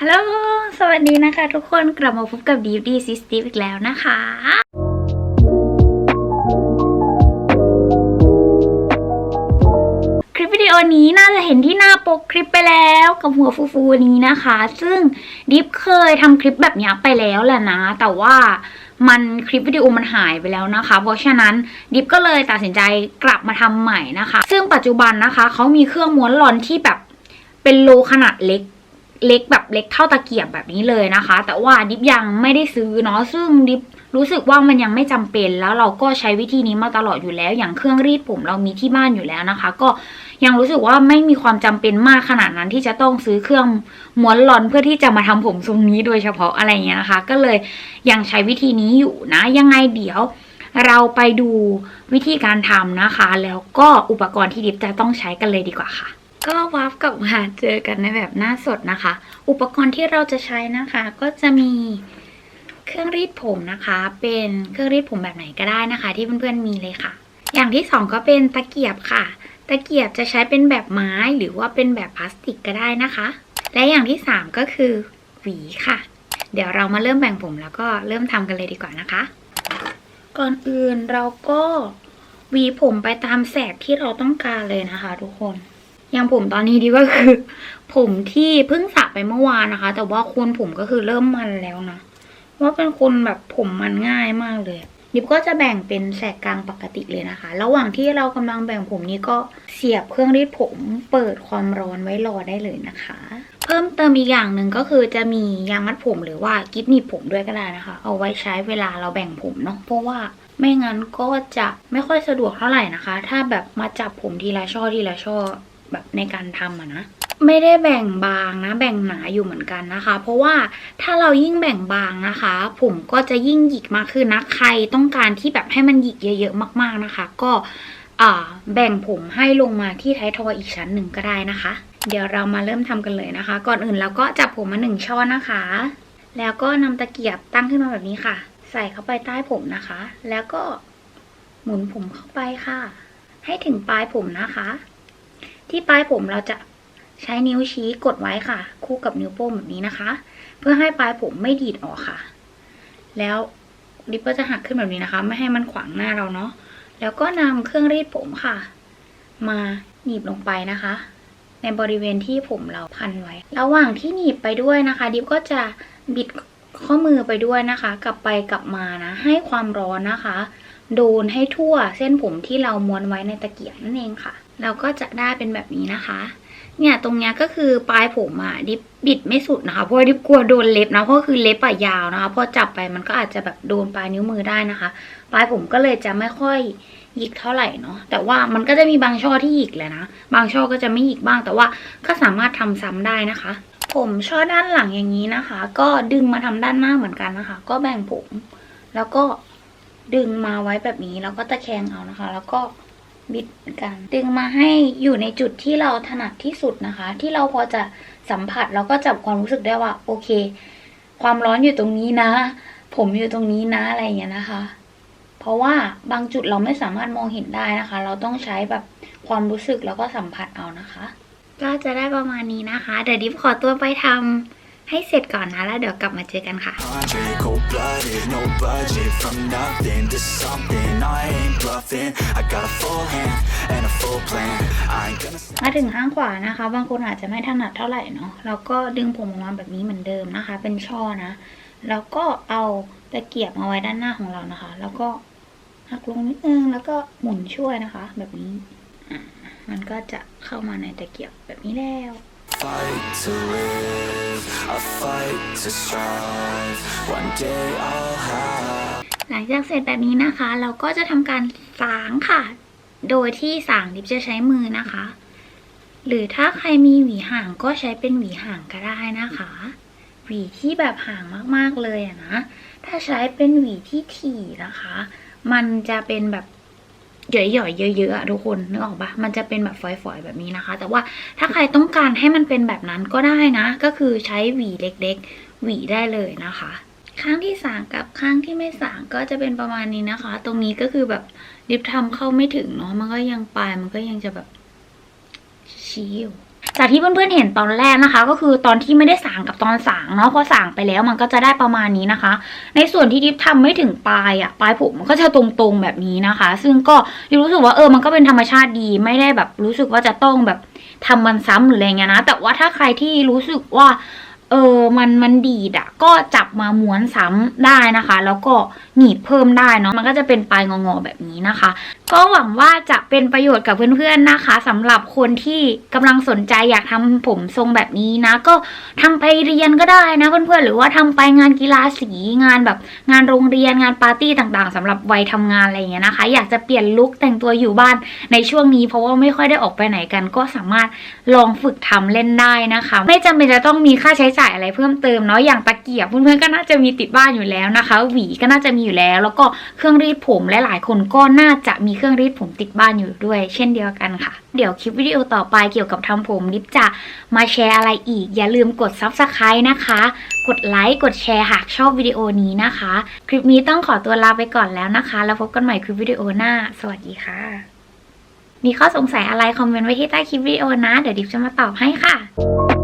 ฮัลโหล สวัสดีนะคะทุกคน กลับมาพบกับ Deep D s i s t e อีกแล้วนะคะ คลิปวิดีโอนี้น่าจะเห็นที่หน้าปกคลิปไปแล้วกับหัวฟูๆนี้นะคะ ซึ่งดิฟเคยทำคลิปแบบนี้ไปแล้วแหละนะ แต่ว่ามันคลิปวิดีโอมันหายไปแล้วนะคะ เพราะฉะนั้นดิฟก็เลยตัดสินใจกลับมาทำใหม่นะคะ ซึ่งปัจจุบันนะคะเขามีเครื่องม้วนหลอนที่แบบเป็นโลขนาดเล็ก เล็กแบบเล็กเท่าตะเกียบแบบนี้เลยนะคะ แต่ว่าดิฟยังไม่ได้ซื้อเนาะซึ่งดิฟรู้สึกว่ามันยังไม่จำเป็นแล้วเราก็ใช้วิธีนี้มาตลอดอยู่แล้ว อย่างเครื่องรีดผมเรามีที่บ้านอยู่แล้วนะคะ ก็ยังรู้สึกว่าไม่มีความจำเป็นมากขนาดนั้นที่จะต้องซื้อเครื่องม้วนหลอนเพื่อที่จะมาทำผมทรงนี้โดยเฉพาะอะไรเงี้ยนะคะ ก็เลยยังใช้วิธีนี้อยู่นะ ยังไงเดี๋ยวเราไปดูวิธีการทำนะคะ แล้วก็อุปกรณ์ที่ดิฟจะต้องใช้กันเลยดีกว่าค่ะ ก็วาร์ปกลับมาเจอกันในแบบหน้าสดนะคะ อุปกรณ์ที่เราจะใช้นะคะ ก็จะมีเครื่องรีดผมนะคะ เป็นเครื่องรีดผมแบบไหนก็ได้นะคะ ที่เพื่อนๆมีเลยค่ะ อย่างที่สองก็เป็นตะเกียบค่ะ ตะเกียบจะใช้เป็นแบบไม้หรือว่าเป็นแบบพลาสติกก็ได้นะคะ และอย่างที่สามก็คือหวีค่ะ เดี๋ยวเรามาเริ่มแบ่งผมแล้วก็เริ่มทำกันเลยดีกว่านะคะ ก่อนอื่นเราก็หวีผมไปตามแสกที่เราต้องการเลยนะคะ ทุกคน อย่างผมตอนนี้ดีก็คือ ผมที่เพิ่งสระไปเมื่อวานนะคะ แต่ว่าโคนผมก็คือเริ่มมันแล้วนะว่าเป็นคนแบบผมมันง่ายมากเลยดิบก็จะแบ่งเป็นแสกกลางปกติเลยนะคะ ระหว่างที่เรากำลังแบ่งผมนี้ก็เสียบเครื่องรีดผมเปิดความร้อนไว้รอได้เลยนะคะ เพิ่มเติมอีกอย่างหนึ่งก็คือจะมียางมัดผมหรือว่ากิ๊บหนีบผมด้วยก็ได้นะคะ เอาไว้ใช้เวลาเราแบ่งผมเนาะเพราะว่าไม่งั้นก็จะไม่ค่อยสะดวกเท่าไหร่นะคะ ถ้าแบบมาจับผมทีละช่อทีละช่อ แบบในการทำอะนะไม่ได้แบ่งบางนะ แบ่งหนาอยู่เหมือนกันนะคะ เพราะว่าถ้าเรายิ่งแบ่งบางนะคะ ผมก็จะยิ่งหยิกมากขึ้นนะใครต้องการที่แบบให้มันหยิกเยอะๆมาก ๆนะคะ ก็แบ่งผมให้ลงมาที่ท้ายทอยอีกชั้นหนึ่งก็ได้นะคะ เดี๋ยวเรามาเริ่มทำกันเลยนะคะ ก่อนอื่นเราก็จับผมมาหนึ่งช่อนะคะ แล้วก็นำตะเกียบตั้งขึ้นมาแบบนี้ค่ะ ใส่เข้าไปใต้ผมนะคะ แล้วก็หมุนผมเข้าไปค่ะ ให้ถึงปลายผมนะคะ ที่ปลายผมเราจะใช้นิ้วชี้กดไว้ค่ะ คู่กับนิ้วโป้งแบบนี้นะคะ เพื่อให้ปลายผมไม่ดีดออกค่ะ แล้วดิปก็จะหักขึ้นแบบนี้นะคะ ไม่ให้มันขวางหน้าเราเนาะแล้วก็นำเครื่องรีดผมค่ะ มาหนีบลงไปนะคะ ในบริเวณที่ผมเราพันไว้ ระหว่างที่หนีบไปด้วยนะคะ ดิฟก็จะบิดข้อมือไปด้วยนะคะ กลับไปกลับมานะให้ความร้อนนะคะ โดนให้ทั่วเส้นผมที่เราม้วนไว้ในตะเกียบนั่นเองค่ะ เราก็จะได้เป็นแบบนี้นะคะ เนี่ยตรงเนี้ยก็คือปลายผมอะดิบบิดไม่สุดนะคะ เพราะว่าดิบกลัวโดนเล็บนะเพราะคือเล็บอะยาวนะคะ พอจับไปมันก็อาจจะแบบโดนปลายนิ้วมือได้นะคะ ปลายผมก็เลยจะไม่ค่อยหยิกเท่าไหร่เนาะแต่ว่ามันก็จะมีบางช่อที่หยิกแหละนะ บางช่อก็จะไม่หยิกบ้างแต่ว่าก็สามารถทำซ้ำได้นะคะ ผมช่อด้านหลังอย่างนี้นะคะ ก็ดึงมาทำด้านหน้าเหมือนกันนะคะ ก็แบ่งผม แล้วก็ดึงมาไว้แบบนี้แล้วก็ตะแคงเอานะคะ แล้วก็ บิดเหมือนกัน ดึงมาให้อยู่ในจุดที่เราถนัดที่สุดนะคะ ที่เราพอจะสัมผัสแล้วก็จับความรู้สึกได้ว่า โอเค ความร้อนอยู่ตรงนี้นะ ผมอยู่ตรงนี้นะอะไรอย่างเงี้ยนะคะ เพราะว่าบางจุดเราไม่สามารถมองเห็นได้นะคะ เราต้องใช้แบบความรู้สึกแล้วก็สัมผัสเอานะคะ ก็จะได้ประมาณนี้นะคะ เดี๋ยวดิฟขอตัวไปทำ ให้เสร็จก่อนนะแล้วเดี๋ยวกลับมาเจอกันค่ะ Andre, cold-blooded, no budget From nothing to something, I ain't bluffing I got a full hand and a full plan I ain't gonna stop มาถึงข้างขวานะคะ บางคนอาจจะไม่ถนัดเท่าไหร่เนาะแล้วก็ดึงผมออกมาแบบนี้เหมือนเดิมนะคะ เป็นช่อนะ แล้วก็เอาตะเกียบมาไว้ด้านหน้าของเรานะคะ แล้วก็หักลงนิดนึงแล้วก็หมุนช่วยนะคะ แบบนี้อะมันก็จะเข้ามาในตะเกียบแบบนี้แล้ว Fight to live, I fight to strive One day I'll have หลังจากเสร็จแบบนี้นะคะ เราก็จะทำการสางค่ะ โดยที่สางดิบจะใช้มือนะคะ หรือถ้าใครมีหวีห่างก็ใช้เป็นหวีห่างก็ได้นะคะ หวีที่แบบห่างมากๆเลยอะนะ ถ้าใช้เป็นหวีที่ถี่นะคะ มันจะเป็นแบบ หย่อยๆเยอะๆทุกคนนึกออกปะมันจะเป็นแบบฝอยๆแบบนี้นะคะ แต่ว่าถ้าใครต้องการให้มันเป็นแบบนั้นก็ได้นะ ก็คือใช้หวีเล็กๆ หวีได้เลยนะคะ ข้างที่สางกับข้างที่ไม่สางก็จะเป็นประมาณนี้นะคะ ตรงนี้ก็คือแบบดิฟทำเข้าไม่ถึงเนาะมันก็ยังปลายมันก็ยังจะแบบชี้อยู่ จากที่เพื่อนๆเห็นตอนแรกนะคะ ก็คือตอนที่ไม่ได้สางกับตอนสางเนาะพอสางไปแล้วมันก็จะได้ประมาณนี้นะคะ ในส่วนที่ดิฟทำไม่ถึงปลายอะปลายผมมันก็จะตรงๆแบบนี้นะคะ ซึ่งก็ดิฟรู้สึกว่าเออมันก็เป็นธรรมชาติดีไม่ได้แบบรู้สึกว่าจะต้องแบบทำมันซ้ำหรืออะไรเงี้ยนะ แต่ว่าถ้าใครที่รู้สึกว่าเออ มันมันดีดอะก็จับมาม้วนซ้ำได้นะคะ แล้วก็หนีบเพิ่มได้เนาะ มันก็จะเป็นปลายงอๆแบบนี้นะคะก็หวังว่าจะเป็นประโยชน์กับเพื่อนๆนะคะสำหรับคนที่กำลังสนใจอยากทำผมทรงแบบนี้นะ ก็ทำไปเรียนก็ได้นะเพื่อนๆหรือว่าทำไปงานกีฬาสีงานแบบ งานโรงเรียนงานปาร์ตี้ต่างๆสำหรับวัยทำงานอะไรอย่างเงี้ยนะคะ อยากจะเปลี่ยนลุคแต่งตัวอยู่บ้านในช่วงนี้ เพราะว่าไม่ค่อยได้ออกไปไหนกัน ก็สามารถลองฝึกทำเล่นได้นะคะ ไม่จำเป็นจะต้องมีค่าใช้จ่ายอะไรเพิ่มเติมเนาะอย่างตะเกียบเพื่อนๆก็น่าจะมีติดบ้านอยู่แล้วนะคะ หวีก็น่าจะมีอยู่แล้ว แล้วก็เครื่องรีดผมและหลายคนก็น่าจะมีเครื่องรีดผมติดบ้านอยู่ด้วย เช่นเดียวกันค่ะ เดี๋ยวคลิปวิดีโอต่อไปเกี่ยวกับทำผมลิปจะมาแชร์อะไรอีก อย่าลืมกด subscribe นะคะ กดไลค์กดแชร์หากชอบวิดีโอนี้นะคะ คลิปนี้ต้องขอตัวลาไปก่อนแล้วนะคะ แล้วพบกันใหม่คลิปวิดีโอหน้า สวัสดีค่ะ มีข้อสงสัยอะไรคอมเมนต์ไว้ที่ใต้คลิปวิดีโอนะ เดี๋ยวดิฟจะมาตอบให้ค่ะ